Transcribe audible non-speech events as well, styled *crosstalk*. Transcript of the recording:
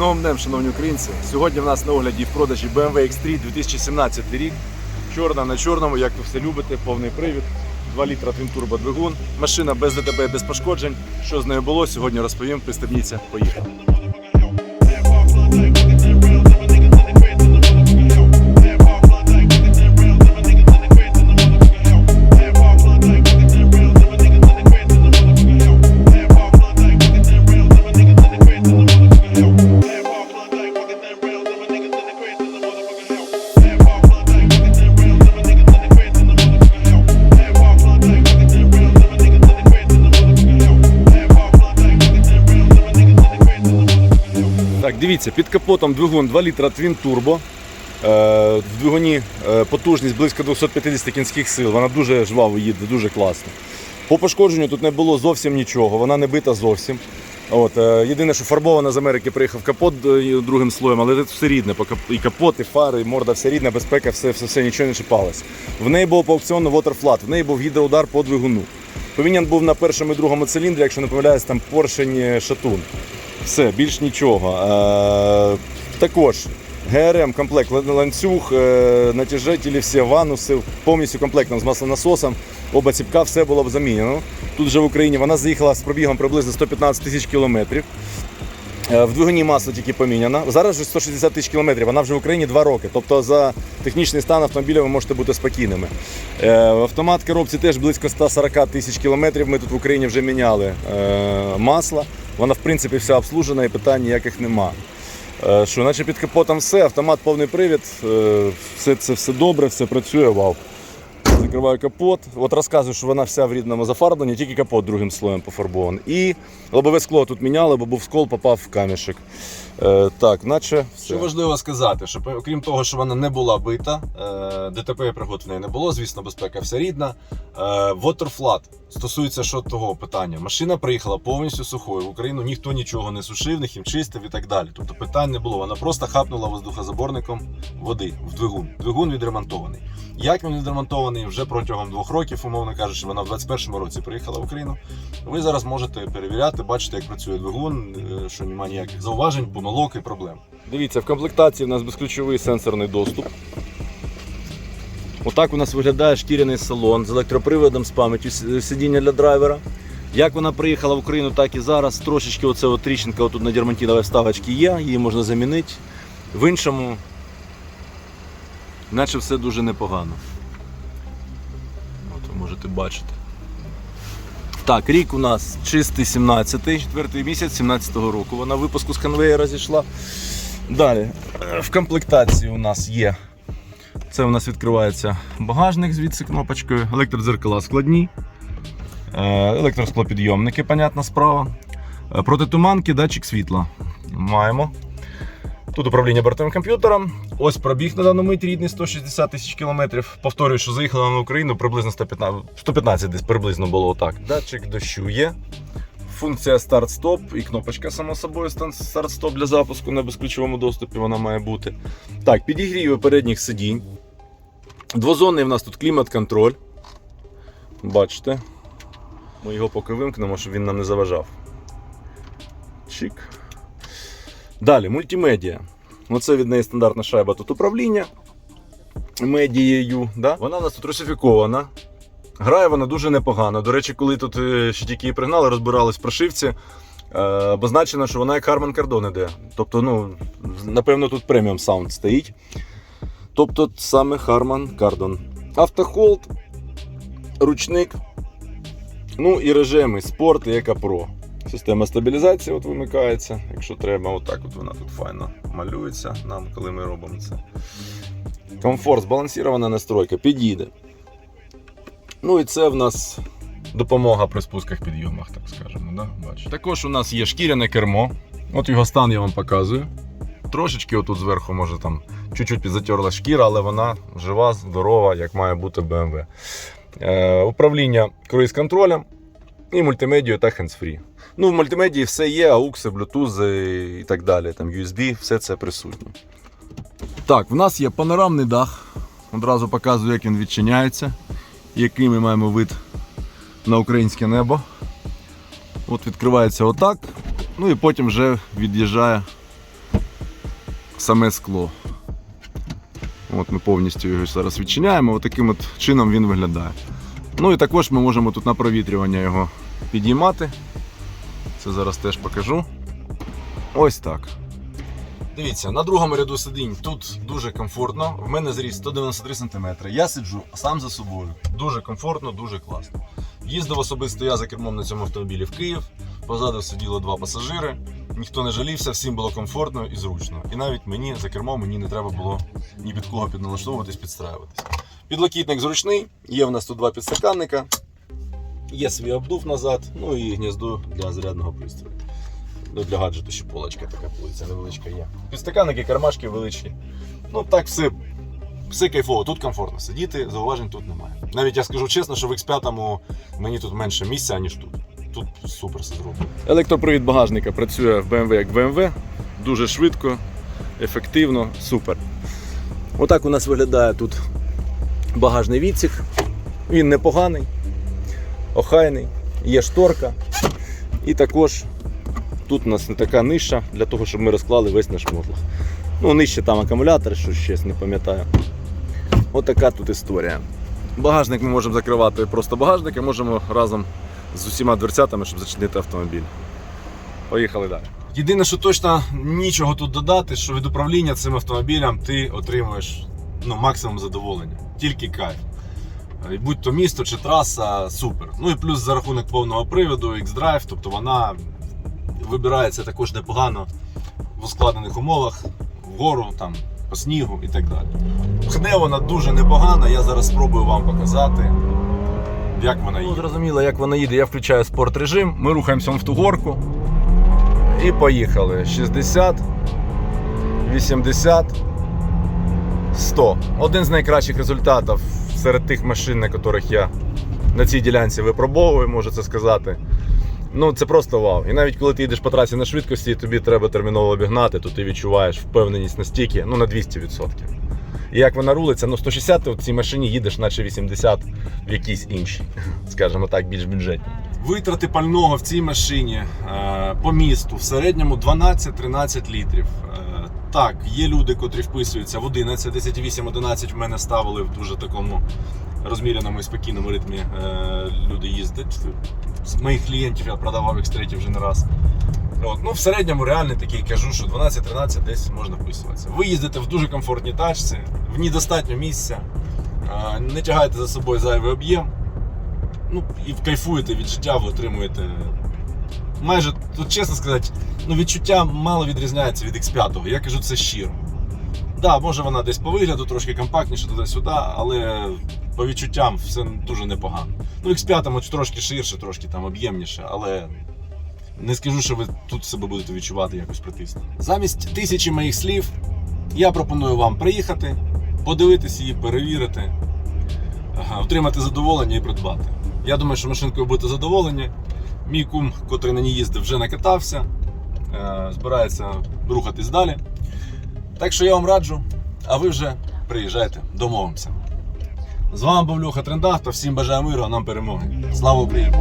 новим днем, шановні українці. Сьогодні в нас на огляді в продажі BMW X3 2017 рік. Чорна на чорному, як ви все любите, повний привід. 2 літра твінтурбо двигун. Машина без ДТП, без пошкоджень. Що з нею було, сьогодні розповім. Пристебніться, поїхали. Дивіться, під капотом двигун 2 літра Twin Turbo. Е, В двигуні е, потужність близько 250 кінських сил. Вона дуже жваво їде, дуже класно. По пошкодженню тут не було зовсім нічого, вона не бита зовсім. От, е, єдине, що фарбована з Америки приїхав капот другим слоєм, але тут все рідне. І капот, і фари, і морда, все рідне, безпека, все, все, все нічого не чіпалось. В неї був по аукціону waterflat, в неї був гідроудар по двигуну. Повинен був на першому і другому циліндрі, якщо не помиляюсь, там поршень шатун. Все, більш нічого. Е, також ГРМ комплект ланцюг, е, натяжителі, всі вануси, повністю комплектом з маслонасосом. Оба ціпка, все було б замінено. Тут вже в Україні вона заїхала з пробігом приблизно 115 тисяч кілометрів. Е, В двигуні масло тільки поміняно. Зараз вже 160 тисяч кілометрів. Вона вже в Україні 2 роки. Тобто за технічний стан автомобіля ви можете бути спокійними. Е, Автомат коробці теж близько 140 тисяч кілометрів. Ми тут в Україні вже міняли е, масло. Вона в принципі вся обслужена і питань ніяких нема. Е, Що, наче під капотом все, автомат повний привід, е, все це все добре, все працює, вау. Закриваю капот. От розказую, що вона вся в рідному зафарбленні, тільки капот другим слоєм пофарбований. І лобове скло тут міняли, бо був скол, попав в камішек. Е, так, наче все. Що важливо сказати, що окрім того, що вона не була бита, е, ДТП пригод в неї не було, звісно, безпека вся рідна. Е, Waterflat стосується що того питання. Машина приїхала повністю сухою. В Україну ніхто нічого не сушив, не хімчистив і так далі. Тобто питань не було. Вона просто хапнула воздухозаборником води в двигун. Двигун відремонтований. Як він відремонтований вже протягом двох років, умовно кажучи, вона в 21-му році приїхала в Україну. Ви зараз можете перевіряти, бачите, як працює двигун, е, що немає ніяких зауважень, помилок і проблем. Дивіться, в комплектації в нас безключовий сенсорний доступ. Отак у нас виглядає шкіряний салон з електроприводом, з пам'яттю сидіння для драйвера. Як вона приїхала в Україну, так і зараз. Трошечки оце тріщинка отут на дермантиновій вставочці є, її можна замінити. В іншому, наче все дуже непогано. От бачити. Так, рік у нас чистий 17-й, четвертий місяць 17-го року. Вона випуску з конвеєра зійшла. Далі, в комплектації у нас є. Це у нас відкривається багажник звідси кнопочкою, електродзеркала складні, е, електросклопідйомники, понятна справа. Е, Протитуманки, датчик світла. Маємо. Тут управління бортовим комп'ютером. Ось пробіг на даному мить рідний 160 тисяч кілометрів. Повторюю, що заїхала на Україну приблизно 115, 115 десь приблизно було отак. Датчик дощу є. Функція старт-стоп і кнопочка, само собою, старт-стоп для запуску на безключовому доступі вона має бути. Так, підігріви передніх сидінь. Двозонний в нас тут клімат-контроль. Бачите. Ми його поки вимкнемо, щоб він нам не заважав. Чик. Далі, мультимедіа. Оце від неї стандартна шайба тут управління медією. Да? Вона у нас тут русифікована. Грає вона дуже непогано. До речі, коли тут е, ще тільки її пригнали, розбирались в прошивці, е, обозначено, що вона як Harman Kardon іде. Тобто, ну, напевно, тут преміум саунд стоїть. Тобто саме Harman Kardon. Автохолд, ручник, ну і режими спорт і Еко Pro. Система стабілізації от вимикається, якщо треба, отак от вона тут файно малюється нам, коли ми робимо це. Комфорт, збалансована настройка, підійде. Ну і це в нас допомога при спусках підйомах, так скажемо. Да? Бачите. Також у нас є шкіряне кермо. От його стан я вам показую. Трошечки отут зверху, може там чуть-чуть підзатерла шкіра, але вона жива, здорова, як має бути BMW. Е, управління круїз-контролем і мультимедією та hands-free. Ну, в мультимедії все є, AUX, Bluetooth і так далі. Там USB, все це присутнє. Так, в нас є панорамний дах. Одразу показую, як він відчиняється, який ми маємо вид на українське небо. От відкривається отак, ну і потім вже від'їжджає саме скло. От ми повністю його зараз відчиняємо. От таким от чином він виглядає. Ну і також ми можемо тут на провітрювання його підіймати. Це зараз теж покажу. Ось так. Дивіться, на другому ряду сидінь тут дуже комфортно. В мене зріст 193 см. Я сиджу сам за собою. Дуже комфортно, дуже класно. Їздив особисто я за кермом на цьому автомобілі в Київ. Позаду сиділо два пасажири. Ніхто не жалівся, всім було комфортно і зручно. І навіть мені за кермом мені не треба було ні під кого підналаштовуватись, підстраюватись. Підлокітник зручний, є в нас тут два підстаканника, є свій обдув назад, ну і гніздо для зарядного пристрою. Ну, для гаджету ще полочка така полиця невеличка є. Підстаканники, кармашки величі. Ну так все, все кайфово, тут комфортно сидіти, зауважень тут немає. Навіть я скажу чесно, що в X5 мені тут менше місця, ніж тут. Тут супер все зроблено. Електропривід багажника працює в BMW як BMW. Дуже швидко, ефективно, супер. Отак у нас виглядає тут багажний відсік. Він непоганий, охайний, є шторка. І також тут у нас не така ниша для того, щоб ми розклали весь наш мотлох. Ну, нижче там акумулятор, що щось не пам'ятаю. Отака тут історія. Багажник ми можемо закривати просто багажник, і можемо разом з усіма дверцятами, щоб зачинити автомобіль. Поїхали далі. Єдине, що точно нічого тут додати, що від управління цим автомобілем ти отримуєш ну, максимум задоволення. Тільки кайф. Будь то місто чи траса, супер. Ну і плюс за рахунок повного приводу, X-Drive, тобто вона вибирається також непогано в ускладнених умовах, вгору, там, по снігу і так далі. Хне вона дуже непогана, я зараз спробую вам показати, як вона їде. Ну, зрозуміло, як вона їде. Я включаю спорт режим, ми рухаємося в ту горку. І поїхали. 60, 80, 100. Один з найкращих результатів серед тих машин, на яких я на цій ділянці випробовую, можу це сказати. Ну, це просто вау. І навіть коли ти їдеш по трасі на швидкості, і тобі треба терміново обігнати, то ти відчуваєш впевненість настільки, ну на 200%. І як вона рулиться, ну 160 ти в цій машині їдеш, наче 80 в якійсь іншій, *laughs* скажімо так, більш бюджетній. Витрати пального в цій машині е, по місту в середньому 12-13 літрів. Так, є люди, котрі вписуються в 11, 10,8-11 в мене ставили в дуже такому розміряному і спокійному ритмі. Е, люди їздять. З моїх клієнтів я продавав X3 вже не раз. От, ну, в середньому реально такий кажу, що 12-13 десь можна вписуватися. Ви їздите в дуже комфортній тачці, в ній достатньо місця, е, не тягаєте за собою зайвий об'єм. Ну, і кайфуєте від життя, ви отримуєте. Майже, тут чесно сказати, ну, відчуття мало відрізняється від X5. Я кажу це щиро. Да, може вона десь по вигляду трошки компактніше туди-сюди, але по відчуттям все дуже непогано. Ну, X5 от трошки ширше, трошки там об'ємніше, але не скажу, що ви тут себе будете відчувати якось притиснено. Замість тисячі моїх слів я пропоную вам приїхати, подивитись її, перевірити, ага, отримати задоволення і придбати. Я думаю, що машинкою будете задоволені. Мій кум, котрий на ній їздив, вже накатався, е, збирається рухатись далі. Так що я вам раджу, а ви вже приїжджайте, домовимося. З вами був Льоха Трендах, та всім бажаю миру, а нам перемоги. Слава Україні!